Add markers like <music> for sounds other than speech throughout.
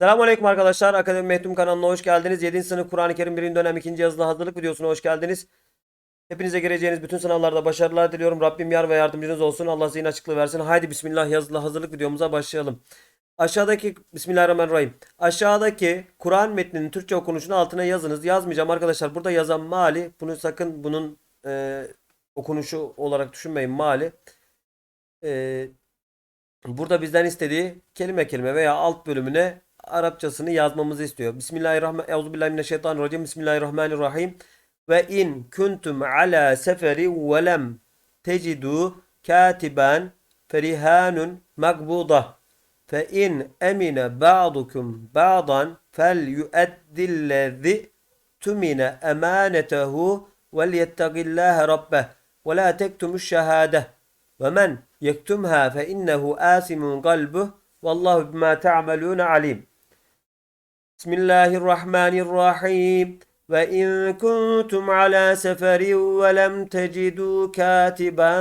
Selamünaleyküm arkadaşlar. Akademi Mehtum kanalına hoş geldiniz. 7. sınıf Kur'an-ı Kerim 1. dönem 2. yazılı hazırlık videosuna hoş geldiniz. Hepinize gireceğiniz bütün sınavlarda başarılar diliyorum. Rabbim yar ve yardımcınız olsun. Allah zihin açıklığı versin. Haydi bismillah yazılı hazırlık videomuza başlayalım. Aşağıdaki Bismillahirrahmanirrahim. Aşağıdaki Kur'an metninin Türkçe okunuşunu altına yazınız. Yazmayacağım arkadaşlar. Burada yazan mali. Bunu sakın bunun e, okunuşu olarak düşünmeyin mali. E, Burada bizden istediği kelime kelime veya alt bölümüne Arapçasını yazmamızı istiyor. Bismillahirrahmanirrahim. Bismillahirrahmanirrahim. Ve in kuntum ala seferi ve lem tecidu katiben ferihanun makbuda fe in emine ba'dukum ba'dan fel yueddillezi tümine emanetehu vel yettegillâhe rabbeh ve la tektumuş şehâdeh ve men yektumha fe innehu asimun kalbuh Vallahu bima ta'malun alim. بسم الله الرحمن الرحيم. وإن كنتم على سفر ولم تجدوا كاتبا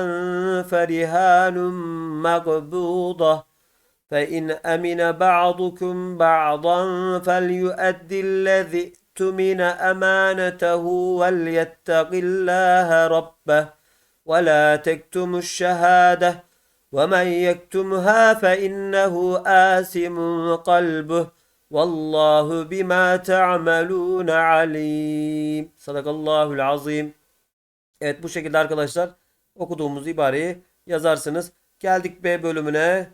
فرهان مقبوضة. فإن أمن بعضكم بعضا فليؤدي الذي اؤتمن أمانته وليتق الله ربه. ولا تكتموا الشهادة. ومن يكتمها فإنه آثم قلبه. Vallahu bima ta'malun alim. Sadakallahul azim. Evet bu şekilde arkadaşlar okuduğumuz ibareyi yazarsınız. Geldik B bölümüne.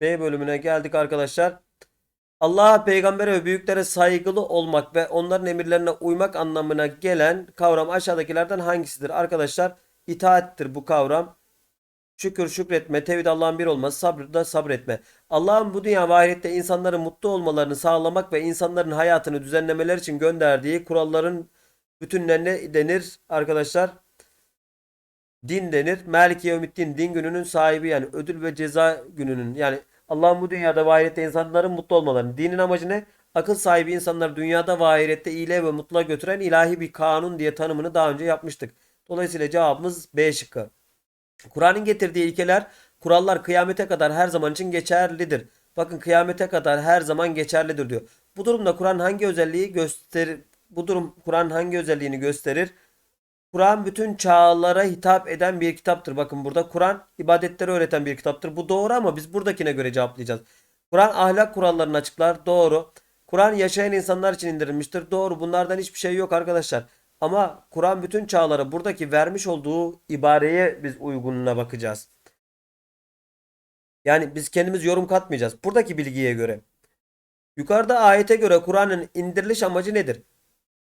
B bölümüne geldik arkadaşlar. Allah'a, peygambere ve büyüklere saygılı olmak ve onların emirlerine uymak anlamına gelen kavram aşağıdakilerden hangisidir? Arkadaşlar itaattir bu kavram. Şükür, şükretme, tevhid Allah'ın bir olması, sabır da sabretme. Allah'ın bu dünya ve ahirette insanların mutlu olmalarını sağlamak ve insanların hayatını düzenlemeler için gönderdiği kuralların bütünlerine denir arkadaşlar. Din denir. Maliki yevmiddin din gününün sahibi yani ödül ve ceza gününün yani Allah'ın bu dünyada ve insanların mutlu olmalarını. Dinin amacı ne? Akıl sahibi insanlar dünyada ve ahirette iyiliğe ve mutluluğa götüren ilahi bir kanun diye tanımını daha önce yapmıştık. Dolayısıyla cevabımız B şıkkı. Kur'an'ın getirdiği ilkeler, kurallar kıyamete kadar her zaman için geçerlidir. Bakın kıyamete kadar her zaman geçerlidir diyor. Bu durumda Kur'an hangi özelliği gösterir? Bu durum Kur'an hangi özelliğini gösterir? Kur'an bütün çağlara hitap eden bir kitaptır. Bakın burada Kur'an ibadetleri öğreten bir kitaptır. Bu doğru ama biz buradakine göre cevaplayacağız. Kur'an ahlak kurallarını açıklar. Doğru. Kur'an yaşayan insanlar için indirilmiştir. Doğru. Bunlardan hiçbir şey yok arkadaşlar. Ama Kur'an bütün çağlara buradaki vermiş olduğu ibareye biz uygunluğuna bakacağız. Yani biz kendimiz yorum katmayacağız. Buradaki bilgiye göre. Yukarıda ayete göre Kur'an'ın indiriliş amacı nedir?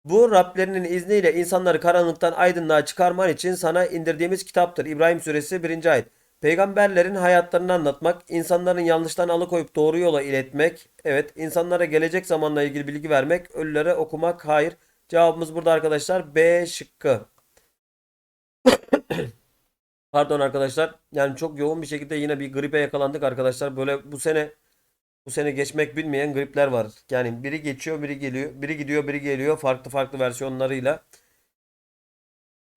Bu Rablerinin izniyle insanları karanlıktan aydınlığa çıkarman için sana indirdiğimiz kitaptır. İbrahim suresi 1. ayet. Peygamberlerin hayatlarını anlatmak, insanların yanlıştan alıkoyup doğru yola iletmek. Evet, insanlara gelecek zamanla ilgili bilgi vermek, ölülere okumak. Hayır. Cevabımız burada arkadaşlar B şıkkı. <coughs> Pardon arkadaşlar. Yani çok yoğun bir şekilde yine bir gripe yakalandık arkadaşlar. Böyle bu sene bu sene geçmek bilmeyen gripler var. Yani biri geçiyor, biri geliyor, biri gidiyor, biri geliyor farklı farklı versiyonlarıyla.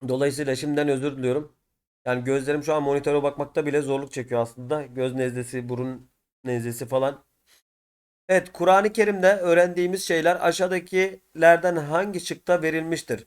Dolayısıyla şimdiden özür diliyorum. Yani gözlerim şu an monitöre bakmakta bile zorluk çekiyor aslında. Göz nezlesi, burun nezlesi falan. Evet, Kur'an-ı Kerim'de öğrendiğimiz şeyler aşağıdakilerden hangi şıkta verilmiştir?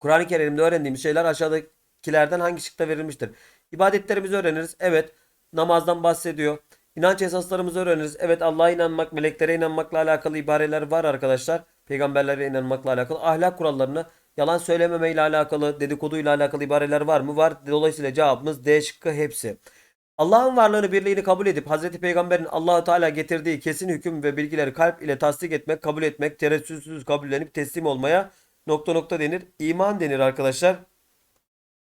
Kur'an-ı Kerim'de öğrendiğimiz şeyler aşağıdakilerden hangi şıkta verilmiştir? İbadetlerimizi öğreniriz. Evet, namazdan bahsediyor. İnanç esaslarımızı öğreniriz. Evet Allah'a inanmak, meleklere inanmakla alakalı ibareler var arkadaşlar. Peygamberlere inanmakla alakalı. Ahlak kurallarını, yalan söylememe ile alakalı, dedikoduyla alakalı ibareler var mı? Var. Dolayısıyla cevabımız D şıkkı hepsi. Allah'ın varlığını, birliğini kabul edip Hazreti Peygamber'in Allahu Teala getirdiği kesin hüküm ve bilgileri kalp ile tasdik etmek, kabul etmek, tereddütsüz kabullenip teslim olmaya nokta nokta denir. İman denir arkadaşlar.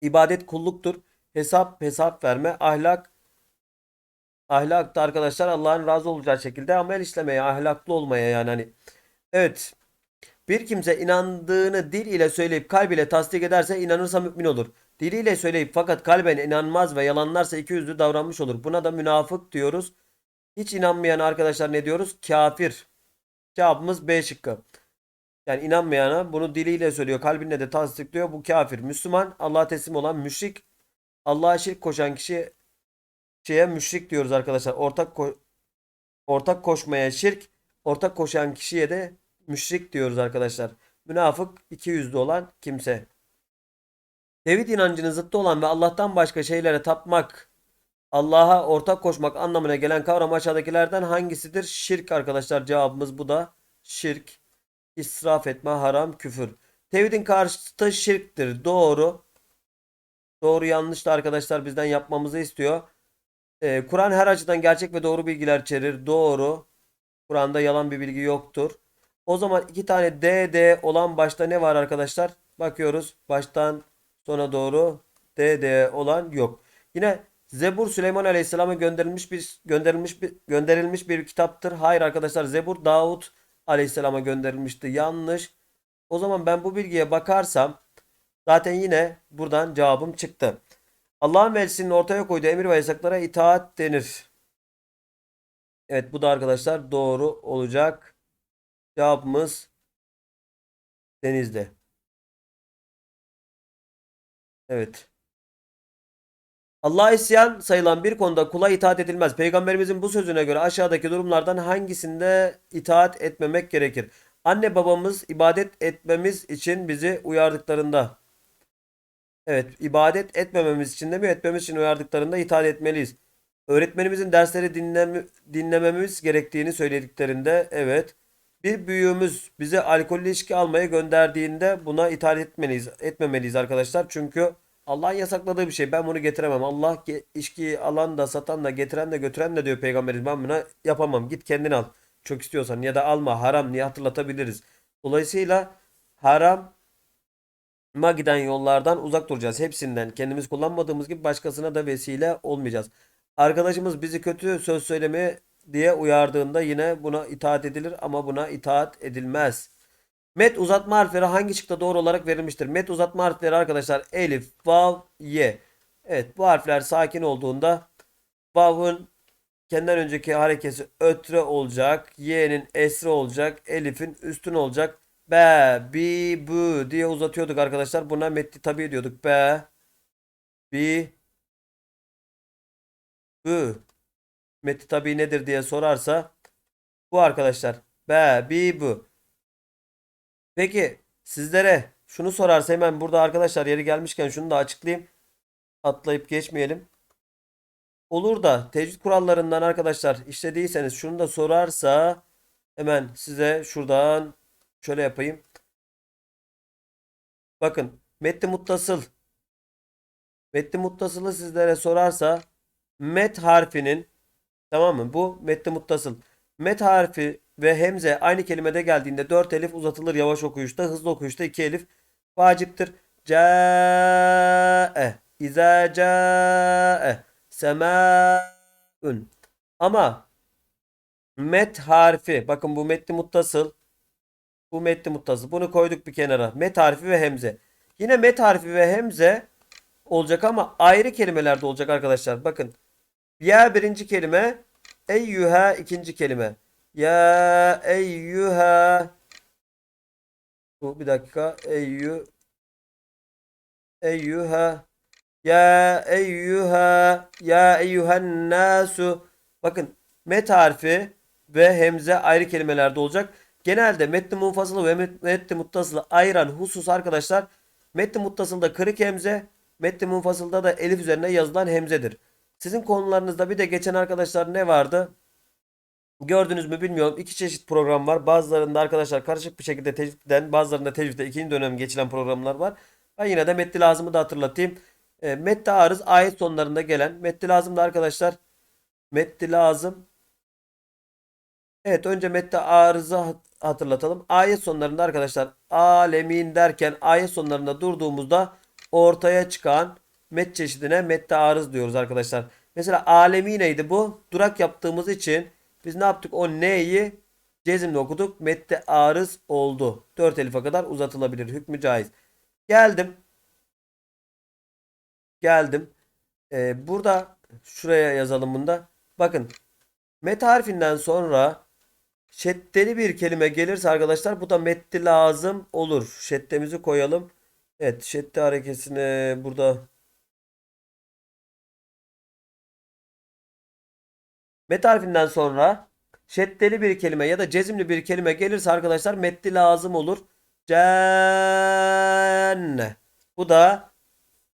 İbadet kulluktur. Hesap hesap verme, ahlak Ahlak da arkadaşlar Allah'ın razı olacağı şekilde amel işlemeye, ahlaklı olmaya yani hani. Evet. Bir kimse inandığını dil ile söyleyip kalb ile tasdik ederse inanırsa mümin olur. Diliyle söyleyip fakat kalben inanmaz ve yalanlarsa iki yüzlü davranmış olur. Buna da münafık diyoruz. Hiç inanmayan arkadaşlar ne diyoruz? Kafir. Cevabımız B şıkkı. Yani inanmayana bunu diliyle söylüyor, kalbinle de tasdikliyor. Bu kafir. Müslüman, Allah'a teslim olan müşrik Allah'a şirk koşan kişi şeye müşrik diyoruz arkadaşlar. Ortak ko- ortak koşmaya şirk, ortak koşan kişiye de müşrik diyoruz arkadaşlar. Münafık iki yüzlü olan kimse. Tevhid inancının zıttı olan ve Allah'tan başka şeylere tapmak, Allah'a ortak koşmak anlamına gelen kavram aşağıdakilerden hangisidir? Şirk arkadaşlar cevabımız bu da şirk. İsraf etme, haram, küfür. Tevhidin karşıtı şirktir. Doğru. Doğru yanlış da arkadaşlar bizden yapmamızı istiyor. Ee, Kur'an her açıdan gerçek ve doğru bilgiler içerir. Doğru. Kur'an'da yalan bir bilgi yoktur. O zaman iki tane D, D olan başta ne var arkadaşlar? Bakıyoruz. Baştan sona doğru D, D olan yok. Yine Zebur Süleyman Aleyhisselam'a gönderilmiş bir gönderilmiş bir gönderilmiş bir kitaptır. Hayır arkadaşlar Zebur Davut Aleyhisselam'a gönderilmişti. Yanlış. O zaman ben bu bilgiye bakarsam zaten yine buradan cevabım çıktı. Allah'ın elçisinin ortaya koyduğu emir ve yasaklara itaat denir. Evet bu da arkadaşlar doğru olacak. Cevabımız denizde. Evet. Allah'a isyan sayılan bir konuda kula itaat edilmez. Peygamberimizin bu sözüne göre aşağıdaki durumlardan hangisinde itaat etmemek gerekir? Anne babamız ibadet etmemiz için bizi uyardıklarında. Evet, ibadet etmememiz için de mi etmemiz için uyardıklarında itaat etmeliyiz. Öğretmenimizin dersleri dinleme, dinlememiz gerektiğini söylediklerinde evet. Bir büyüğümüz bize alkollü içki almaya gönderdiğinde buna itaat etmeliyiz, etmemeliyiz arkadaşlar. Çünkü Allah'ın yasakladığı bir şey. Ben bunu getiremem. Allah içki alan da satan da getiren de götüren de diyor peygamberimiz. Ben buna yapamam. Git kendin al. Çok istiyorsan ya da alma. Haram diye hatırlatabiliriz. Dolayısıyla haram ma giden yollardan uzak duracağız. Hepsinden kendimiz kullanmadığımız gibi başkasına da vesile olmayacağız. Arkadaşımız bizi kötü söz söylemeye diye uyardığında yine buna itaat edilir ama buna itaat edilmez. Met uzatma harfleri hangi şıkta doğru olarak verilmiştir? Met uzatma harfleri arkadaşlar elif, vav, ye. Evet bu harfler sakin olduğunda vav'ın kendinden önceki harekesi ötre olacak. Y'nin esre olacak. Elif'in üstün olacak. Be, bi, bu diye uzatıyorduk arkadaşlar. Buna metti tabi diyorduk. Be, bi, bu. Metti tabi nedir diye sorarsa bu arkadaşlar. Be, bi, bu. Peki sizlere şunu sorarsa hemen burada arkadaşlar yeri gelmişken şunu da açıklayayım. Atlayıp geçmeyelim. Olur da tecvid kurallarından arkadaşlar işlediyseniz şunu da sorarsa hemen size şuradan şöyle yapayım. Bakın metni muttasıl metni muttasılı sizlere sorarsa met harfinin tamam mı? Bu metni muttasıl. Met harfi ve hemze aynı kelimede geldiğinde 4 elif uzatılır yavaş okuyuşta, hızlı okuyuşta 2 elif vaciptir. Câe, izâ câe, semâün. Ama met harfi, bakın bu metni muttasıl, bu metni muttasıl. Bunu koyduk bir kenara. Met harfi ve hemze. Yine met harfi ve hemze olacak ama ayrı kelimelerde olacak arkadaşlar. Bakın. Ya birinci kelime, eyyüha ikinci kelime. Ya eyyüha Bu bir dakika. Eyyü Eyyüha Ya eyyüha Ya eyyühen nasu Bakın met harfi ve hemze ayrı kelimelerde olacak. Genelde metni munfasılı ve met- metni muttasılı ayıran husus arkadaşlar metni muttasılda kırık hemze metni munfasılda da elif üzerine yazılan hemzedir. Sizin konularınızda bir de geçen arkadaşlar ne vardı? Gördünüz mü bilmiyorum. İki çeşit program var. Bazılarında arkadaşlar karışık bir şekilde tecviden, bazılarında tecvide ikinci dönem geçilen programlar var. Ben yine de metni lazımı da hatırlatayım. E, metni arız ayet sonlarında gelen. Metni lazım da arkadaşlar. Metni lazım. Evet önce metni arızı hat- hatırlatalım. Ayet sonlarında arkadaşlar alemin derken ayet sonlarında durduğumuzda ortaya çıkan met çeşidine metni arız diyoruz arkadaşlar. Mesela alemi neydi bu? Durak yaptığımız için biz ne yaptık? O neyi cezimle okuduk. Mette arız oldu. 4 elife kadar uzatılabilir. Hükmü caiz. Geldim. Geldim. Ee, burada şuraya yazalım bunda. Bakın. Met harfinden sonra şeddeli bir kelime gelirse arkadaşlar bu da metti lazım olur. Şeddemizi koyalım. Evet şedde harekesini burada Met harfinden sonra şeddeli bir kelime ya da cezimli bir kelime gelirse arkadaşlar metli lazım olur. Cenne. Bu da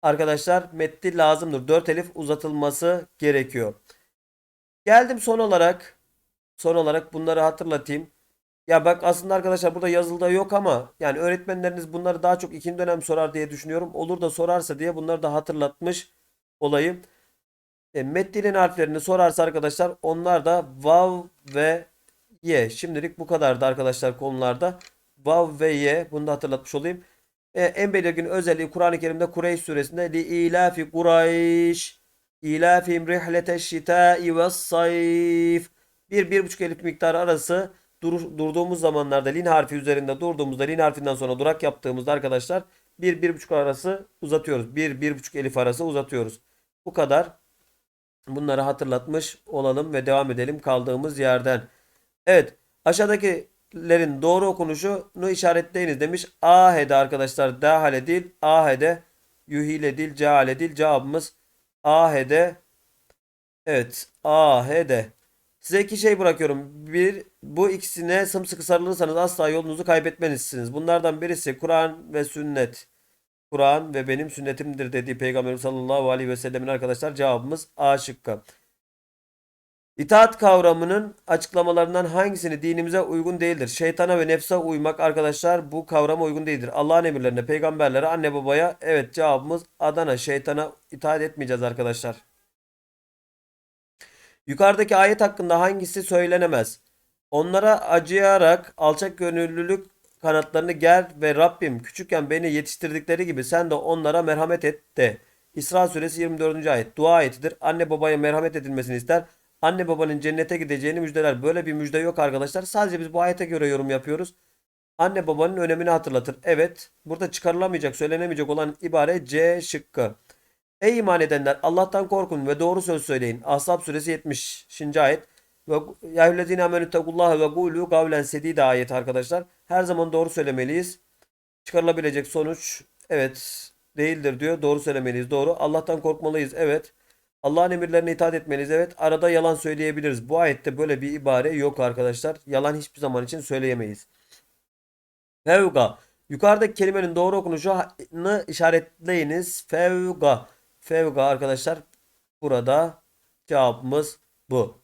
arkadaşlar metli lazımdır. 4 elif uzatılması gerekiyor. Geldim son olarak son olarak bunları hatırlatayım. Ya bak aslında arkadaşlar burada yazılıda yok ama yani öğretmenleriniz bunları daha çok ikinci dönem sorar diye düşünüyorum. Olur da sorarsa diye bunları da hatırlatmış olayım. E, meddilin harflerini sorarsa arkadaşlar onlar da vav ve ye. Şimdilik bu kadardı arkadaşlar konularda. Vav ve ye. Bunu da hatırlatmış olayım. E, en belirgin özelliği Kur'an-ı Kerim'de Kureyş suresinde li ilafi Kureyş ilafim rihleteş şitai ve sayf bir, bir buçuk elif miktarı arası dur- durduğumuz zamanlarda lin harfi üzerinde durduğumuzda lin harfinden sonra durak yaptığımızda arkadaşlar bir, bir buçuk arası uzatıyoruz. Bir, bir buçuk elif arası uzatıyoruz. Bu kadar. Bunları hatırlatmış olalım ve devam edelim kaldığımız yerden. Evet aşağıdakilerin doğru okunuşunu işaretleyiniz demiş. Ahede arkadaşlar dahale değil ahede yuhile değil ceale değil cevabımız ahede evet ahede. Size iki şey bırakıyorum. Bir, bu ikisine sımsıkı sarılırsanız asla yolunuzu kaybetmezsiniz. Bunlardan birisi Kur'an ve sünnet. Kur'an ve benim sünnetimdir dediği Peygamber sallallahu aleyhi ve sellemin arkadaşlar cevabımız A şıkkı. İtaat kavramının açıklamalarından hangisini dinimize uygun değildir? Şeytana ve nefse uymak arkadaşlar bu kavrama uygun değildir. Allah'ın emirlerine, peygamberlere, anne babaya evet cevabımız Adana. Şeytana itaat etmeyeceğiz arkadaşlar. Yukarıdaki ayet hakkında hangisi söylenemez? Onlara acıyarak alçak gönüllülük kanatlarını ger ve Rabbim küçükken beni yetiştirdikleri gibi sen de onlara merhamet et de. İsra suresi 24. ayet dua ayetidir. Anne babaya merhamet edilmesini ister. Anne babanın cennete gideceğini müjdeler. Böyle bir müjde yok arkadaşlar. Sadece biz bu ayete göre yorum yapıyoruz. Anne babanın önemini hatırlatır. Evet, burada çıkarılamayacak, söylenemeyecek olan ibare C şıkkı. Ey iman edenler Allah'tan korkun ve doğru söz söyleyin. Ashab suresi 70. ayet. Ve ya eyyühellezine amenüttekullaha ve gulu kavlen sedide ayet arkadaşlar. Her zaman doğru söylemeliyiz. Çıkarılabilecek sonuç evet değildir diyor. Doğru söylemeliyiz. Doğru. Allah'tan korkmalıyız. Evet. Allah'ın emirlerine itaat etmeliyiz. Evet. Arada yalan söyleyebiliriz. Bu ayette böyle bir ibare yok arkadaşlar. Yalan hiçbir zaman için söyleyemeyiz. Fevga. Yukarıdaki kelimenin doğru okunuşunu işaretleyiniz. Fevga. Fevga arkadaşlar. Burada cevabımız bu.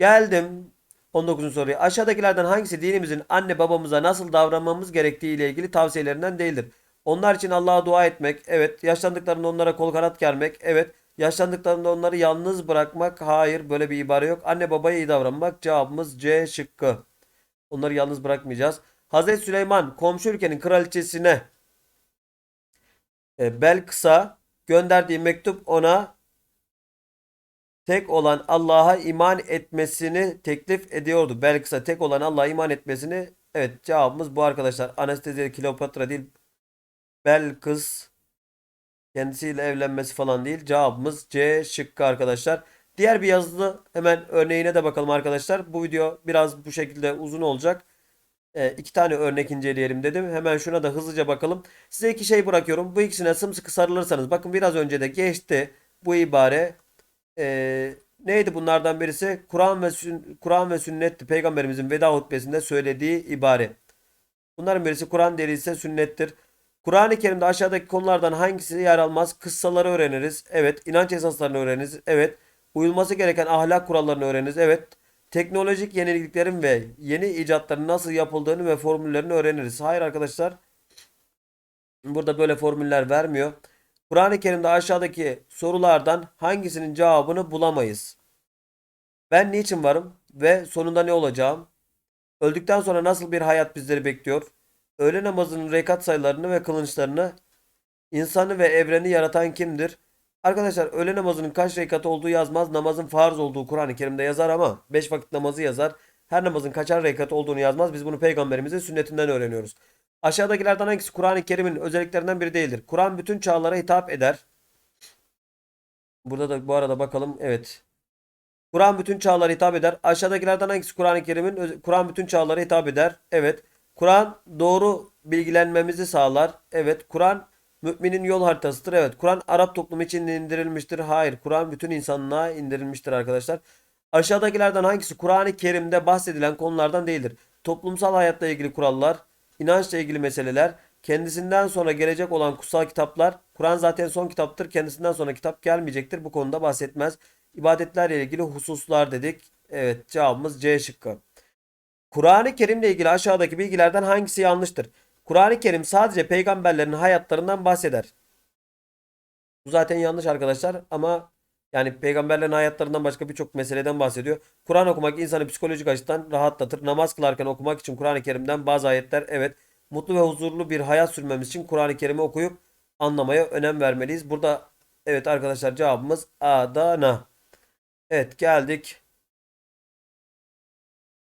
Geldim 19. soruya. Aşağıdakilerden hangisi dinimizin anne babamıza nasıl davranmamız gerektiği ile ilgili tavsiyelerinden değildir? Onlar için Allah'a dua etmek. Evet. Yaşlandıklarında onlara kol kanat germek. Evet. Yaşlandıklarında onları yalnız bırakmak. Hayır. Böyle bir ibare yok. Anne babaya iyi davranmak. Cevabımız C şıkkı. Onları yalnız bırakmayacağız. Hazreti Süleyman komşu ülkenin kraliçesine e, Belkıs'a gönderdiği mektup ona tek olan Allah'a iman etmesini teklif ediyordu. Belkıs'a tek olan Allah'a iman etmesini evet cevabımız bu arkadaşlar. Anastezya Kleopatra değil. Belkıs kendisiyle evlenmesi falan değil. Cevabımız C şıkkı arkadaşlar. Diğer bir yazılı hemen örneğine de bakalım arkadaşlar. Bu video biraz bu şekilde uzun olacak. E, iki tane örnek inceleyelim dedim. Hemen şuna da hızlıca bakalım. Size iki şey bırakıyorum. Bu ikisine sımsıkı sarılırsanız. Bakın biraz önce de geçti bu ibare. E, neydi bunlardan birisi? Kur'an ve Kur'an ve sünnetti. Peygamberimizin veda hutbesinde söylediği ibare. Bunların birisi Kur'an değilse sünnettir. Kur'an-ı Kerim'de aşağıdaki konulardan hangisi yer almaz? Kıssaları öğreniriz. Evet. İnanç esaslarını öğreniriz. Evet. Uyulması gereken ahlak kurallarını öğreniriz. Evet. Teknolojik yeniliklerin ve yeni icatların nasıl yapıldığını ve formüllerini öğreniriz. Hayır arkadaşlar. Burada böyle formüller vermiyor. Kur'an-ı Kerim'de aşağıdaki sorulardan hangisinin cevabını bulamayız? Ben niçin varım ve sonunda ne olacağım? Öldükten sonra nasıl bir hayat bizleri bekliyor? Öğle namazının rekat sayılarını ve kılınçlarını, insanı ve evreni yaratan kimdir? Arkadaşlar öğle namazının kaç rekat olduğu yazmaz. Namazın farz olduğu Kur'an-ı Kerim'de yazar ama 5 vakit namazı yazar. Her namazın kaçar rekat olduğunu yazmaz. Biz bunu peygamberimizin sünnetinden öğreniyoruz. Aşağıdakilerden hangisi Kur'an-ı Kerim'in özelliklerinden biri değildir? Kur'an bütün çağlara hitap eder. Burada da bu arada bakalım. Evet. Kur'an bütün çağlara hitap eder. Aşağıdakilerden hangisi Kur'an-ı Kerim'in Kur'an bütün çağlara hitap eder? Evet. Kur'an doğru bilgilenmemizi sağlar. Evet. Kur'an müminin yol haritasıdır. Evet. Kur'an Arap toplumu için indirilmiştir. Hayır. Kur'an bütün insanlığa indirilmiştir arkadaşlar. Aşağıdakilerden hangisi Kur'an-ı Kerim'de bahsedilen konulardan değildir? Toplumsal hayatla ilgili kurallar, inançla ilgili meseleler, kendisinden sonra gelecek olan kutsal kitaplar. Kur'an zaten son kitaptır. Kendisinden sonra kitap gelmeyecektir. Bu konuda bahsetmez. İbadetlerle ilgili hususlar dedik. Evet cevabımız C şıkkı. Kur'an-ı Kerim'le ilgili aşağıdaki bilgilerden hangisi yanlıştır? Kur'an-ı Kerim sadece peygamberlerin hayatlarından bahseder. Bu zaten yanlış arkadaşlar ama yani peygamberlerin hayatlarından başka birçok meseleden bahsediyor. Kur'an okumak insanı psikolojik açıdan rahatlatır. Namaz kılarken okumak için Kur'an-ı Kerim'den bazı ayetler evet mutlu ve huzurlu bir hayat sürmemiz için Kur'an-ı Kerim'i okuyup anlamaya önem vermeliyiz. Burada evet arkadaşlar cevabımız Adana. Evet geldik.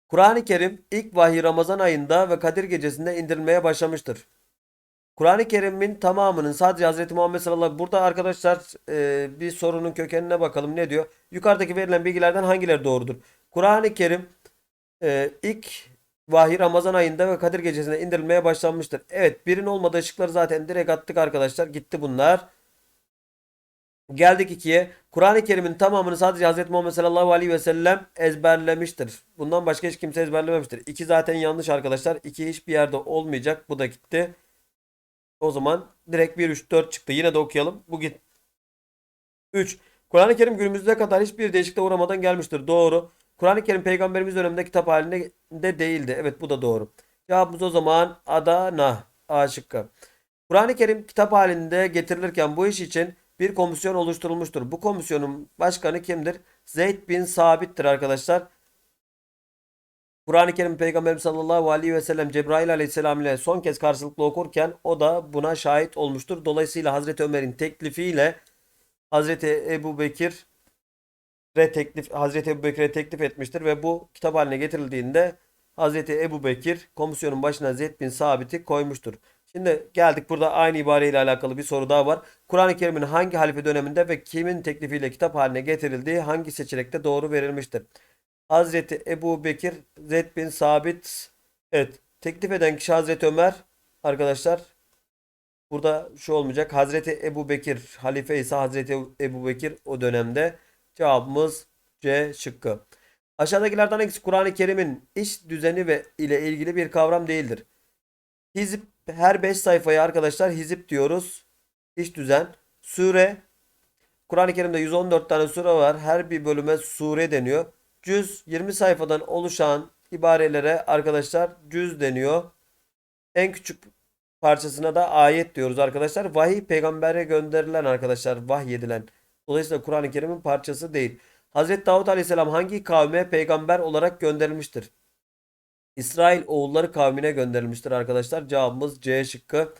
Kur'an-ı Kerim ilk vahiy Ramazan ayında ve Kadir gecesinde indirilmeye başlamıştır. Kur'an-ı Kerim'in tamamının sadece Hz. Muhammed sallallahu aleyhi ve sellem- Burada arkadaşlar e, bir sorunun kökenine bakalım. Ne diyor? Yukarıdaki verilen bilgilerden hangileri doğrudur? Kur'an-ı Kerim e, ilk vahiy Ramazan ayında ve Kadir gecesinde indirilmeye başlanmıştır. Evet birin olmadığı ışıkları zaten direkt attık arkadaşlar. Gitti bunlar. Geldik ikiye. Kur'an-ı Kerim'in tamamını sadece Hz. Muhammed sallallahu aleyhi ve sellem ezberlemiştir. Bundan başka hiç kimse ezberlememiştir. İki zaten yanlış arkadaşlar. İki hiçbir yerde olmayacak. Bu da gitti. O zaman direkt 1, 3, 4 çıktı. Yine de okuyalım. Bu git. 3. Kur'an-ı Kerim günümüze kadar hiçbir değişikliğe uğramadan gelmiştir. Doğru. Kur'an-ı Kerim peygamberimiz döneminde kitap halinde de değildi. Evet bu da doğru. Cevabımız o zaman Adana. A şıkkı. Kur'an-ı Kerim kitap halinde getirilirken bu iş için bir komisyon oluşturulmuştur. Bu komisyonun başkanı kimdir? Zeyd bin Sabit'tir arkadaşlar. Kur'an-ı Kerim Peygamberimiz sallallahu aleyhi ve sellem Cebrail aleyhisselam ile son kez karşılıklı okurken o da buna şahit olmuştur. Dolayısıyla Hazreti Ömer'in teklifiyle Hazreti Ebu Bekir teklif Hazreti Ebu Bekir'e teklif etmiştir ve bu kitap haline getirildiğinde Hazreti Ebu Bekir komisyonun başına Zeyd bin Sabit'i koymuştur. Şimdi geldik burada aynı ibareyle alakalı bir soru daha var. Kur'an-ı Kerim'in hangi halife döneminde ve kimin teklifiyle kitap haline getirildiği hangi seçenekte doğru verilmiştir? Hazreti Ebu Bekir, Zeyd bin Sabit. Evet. Teklif eden kişi Hazreti Ömer. Arkadaşlar burada şu olmayacak. Hazreti Ebu Bekir halife ise Hazreti Ebu Bekir o dönemde. Cevabımız C şıkkı. Aşağıdakilerden hangisi Kur'an-ı Kerim'in iş düzeni ve ile ilgili bir kavram değildir? Hizip her 5 sayfaya arkadaşlar hizip diyoruz. İş düzen. Sure. Kur'an-ı Kerim'de 114 tane sure var. Her bir bölüme sure deniyor. Cüz 20 sayfadan oluşan ibarelere arkadaşlar cüz deniyor. En küçük parçasına da ayet diyoruz arkadaşlar. Vahiy peygambere gönderilen arkadaşlar vahyedilen. Dolayısıyla Kur'an-ı Kerim'in parçası değil. Hazreti Davut Aleyhisselam hangi kavme peygamber olarak gönderilmiştir? İsrail oğulları kavmine gönderilmiştir arkadaşlar. Cevabımız C şıkkı.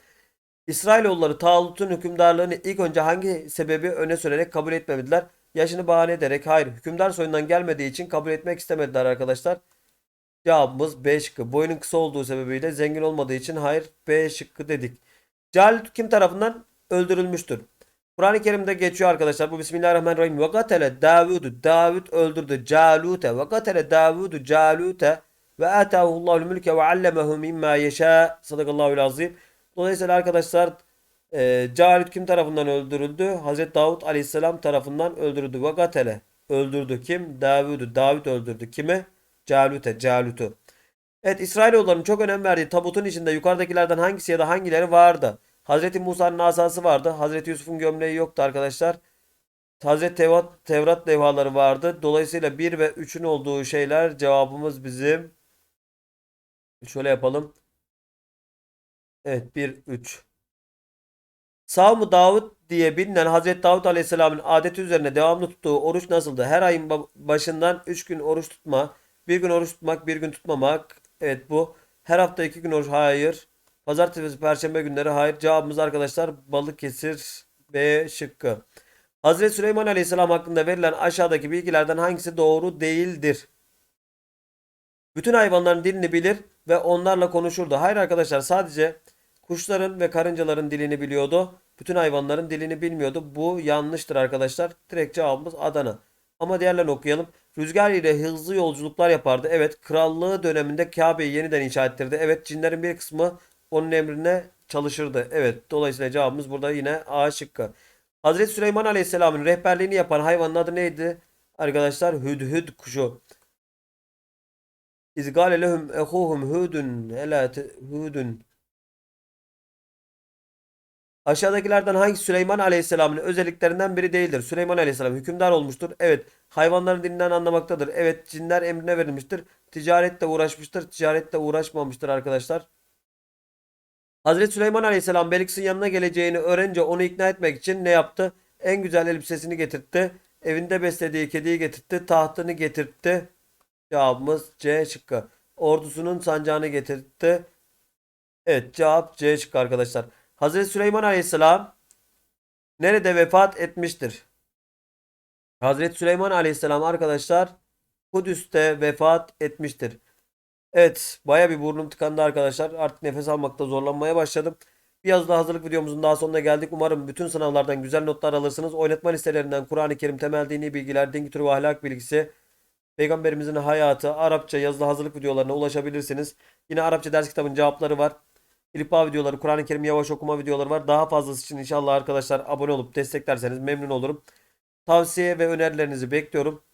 İsrailoğulları Talut'un hükümdarlığını ilk önce hangi sebebi öne sürerek kabul etmediler? Yaşını bahane ederek hayır hükümdar soyundan gelmediği için kabul etmek istemediler arkadaşlar. Cevabımız B şıkkı. Boyunun kısa olduğu sebebiyle zengin olmadığı için hayır B şıkkı dedik. Calut kim tarafından öldürülmüştür? Kur'an-ı Kerim'de geçiyor arkadaşlar. Bu Bismillahirrahmanirrahim. Ve katele Davudu. Davud öldürdü Calut'e. Ve katele Davudu Calut'e. Ve atahullahul mülke ve allemehu mimma yeşâ. Sadakallahul azim. Dolayısıyla arkadaşlar e, Calut kim tarafından öldürüldü? Hazreti Davud aleyhisselam tarafından öldürüldü. Ve katele. Öldürdü kim? Davudu. Davud öldürdü. Kimi? Calut'e. Calut'u. Evet İsrailoğullarının çok önem verdiği tabutun içinde yukarıdakilerden hangisi ya da hangileri vardı? Hazreti Musa'nın asası vardı. Hazreti Yusuf'un gömleği yoktu arkadaşlar. Hazreti Tevrat, Tevrat levhaları vardı. Dolayısıyla 1 ve 3'ün olduğu şeyler cevabımız bizim. Şöyle yapalım. Evet 1 3. Savmu Davud diye bilinen Hazreti Davud Aleyhisselam'ın adeti üzerine devamlı tuttuğu oruç nasıldı? Her ayın ba- başından 3 gün oruç tutma, bir gün oruç tutmak, bir gün tutmamak. Evet bu. Her hafta 2 gün oruç hayır. Pazartesi perşembe günleri hayır. Cevabımız arkadaşlar Balıkesir B şıkkı. Hazreti Süleyman Aleyhisselam hakkında verilen aşağıdaki bilgilerden hangisi doğru değildir? Bütün hayvanların dilini bilir ve onlarla konuşurdu. Hayır arkadaşlar sadece kuşların ve karıncaların dilini biliyordu. Bütün hayvanların dilini bilmiyordu. Bu yanlıştır arkadaşlar. Direkt cevabımız Adana. Ama diğerlerini okuyalım. Rüzgar ile hızlı yolculuklar yapardı. Evet. Krallığı döneminde Kabe'yi yeniden inşa ettirdi. Evet. Cinlerin bir kısmı onun emrine çalışırdı. Evet. Dolayısıyla cevabımız burada yine A şıkkı. Hazreti Süleyman Aleyhisselam'ın rehberliğini yapan hayvanın adı neydi? Arkadaşlar hüdhüd kuşu. İzgale lehum ehuhum hudun hele hudun. Aşağıdakilerden hangisi Süleyman Aleyhisselam'ın özelliklerinden biri değildir? Süleyman Aleyhisselam hükümdar olmuştur. Evet. Hayvanların dilinden anlamaktadır. Evet. Cinler emrine verilmiştir. Ticaretle uğraşmıştır. Ticaretle uğraşmamıştır arkadaşlar. Hazreti Süleyman Aleyhisselam Beliks'in yanına geleceğini öğrenince onu ikna etmek için ne yaptı? En güzel elbisesini getirtti. Evinde beslediği kediyi getirtti. Tahtını getirtti. Cevabımız C şıkkı. Ordusunun sancağını getirtti. Evet cevap C şıkkı arkadaşlar. Hazreti Süleyman Aleyhisselam nerede vefat etmiştir? Hazreti Süleyman Aleyhisselam arkadaşlar Kudüs'te vefat etmiştir. Evet baya bir burnum tıkandı arkadaşlar. Artık nefes almakta zorlanmaya başladım. Bir yazılı hazırlık videomuzun daha sonuna geldik. Umarım bütün sınavlardan güzel notlar alırsınız. Oynatma listelerinden Kur'an-ı Kerim temel dini bilgiler, din kültürü ve ahlak bilgisi, Peygamberimizin hayatı, Arapça yazılı hazırlık videolarına ulaşabilirsiniz. Yine Arapça ders kitabının cevapları var. İlpa videoları, Kur'an-ı Kerim yavaş okuma videoları var. Daha fazlası için inşallah arkadaşlar abone olup desteklerseniz memnun olurum. Tavsiye ve önerilerinizi bekliyorum.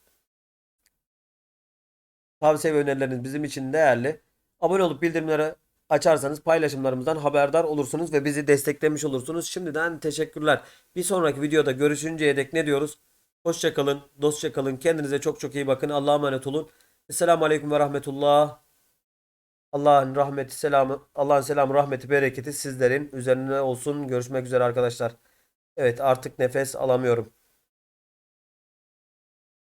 Tavsiye ve önerileriniz bizim için değerli. Abone olup bildirimleri açarsanız paylaşımlarımızdan haberdar olursunuz ve bizi desteklemiş olursunuz. Şimdiden teşekkürler. Bir sonraki videoda görüşünceye dek ne diyoruz? Hoşçakalın, dostça kalın. Kendinize çok çok iyi bakın. Allah'a emanet olun. Esselamu Aleyküm ve Rahmetullah. Allah'ın rahmeti, selamı, Allah'ın selamı, rahmeti, bereketi sizlerin üzerine olsun. Görüşmek üzere arkadaşlar. Evet artık nefes alamıyorum.